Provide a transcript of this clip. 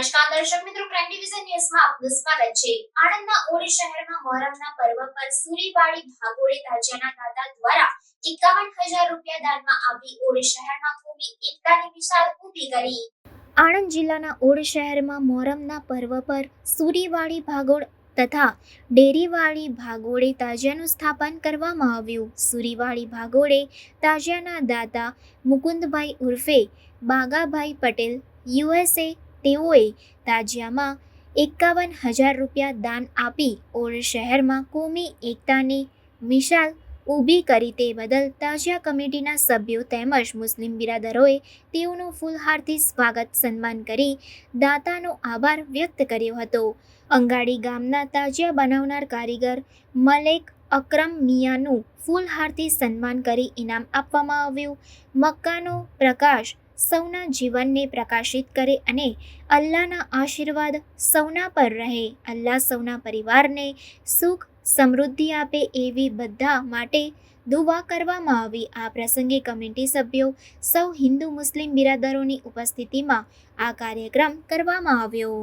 નમસ્કાર દર્શક મિત્રો ક્રાઇમ ડિવિઝન ન્યૂઝમાં આપનું સ્વાગત છે. આણંદના ઓરી શહેરમાં મોહરમના પર્વ પર સુરીવાડી ભાગોળે તાજિયાના દાદા દ્વારા એકાવન હજાર રૂપિયા દાનમાં આપી ઓરી શહેરમાં કોમી એકતાની મિસાલ ઊભી કરી. આણંદ જિલ્લાના ઓડ શહેરમાં મોહરમના પર્વ પર સુરીવાડી ભાગોળ તથા ડેરીવાળી ભાગોળે તાજિયાનું સ્થાપન કરવામાં આવ્યું. સુરીવાળી ભાગોળે તાજિયાના દાતા મુકુંદભાઈ ઉર્ફે બાગાભાઈ પટેલ યુએસએ તેઓએ તાજિયામાં એકાવન હજાર રૂપિયા દાન આપી ઓર શહેરમાં કોમી એકતાની મિશાલ ઊભી કરી તે બદલ તાજિયા કમિટીના સભ્યો તેમજ મુસ્લિમ બિરાદરોએ તેઓનું ફૂલહારથી સ્વાગત સન્માન કરી દાતાનો આભાર વ્યક્ત કર્યો હતો. અંગાડી ગામના તાજિયા બનાવનાર કારીગર મલેક અક્રમ મિયાનું ફૂલહારથી સન્માન કરી ઇનામ આપવામાં આવ્યું. મક્કાનો પ્રકાશ સૌના જીવનને પ્રકાશિત કરે અને અલ્લાહના આશીર્વાદ સૌના પર રહે. અલ્લાહ સૌના પરિવારને સુખ, સમૃદ્ધિ આપે એવી બધા માટે દુવા કરવામાં આવી. આ પ્રસંગે કમિટી સભ્યો, સૌ હિન્દુ મુસ્લિમ બિરાદરોની ઉપસ્થિતિમાં આ કાર્યક્રમ કરવામાં આવ્યો.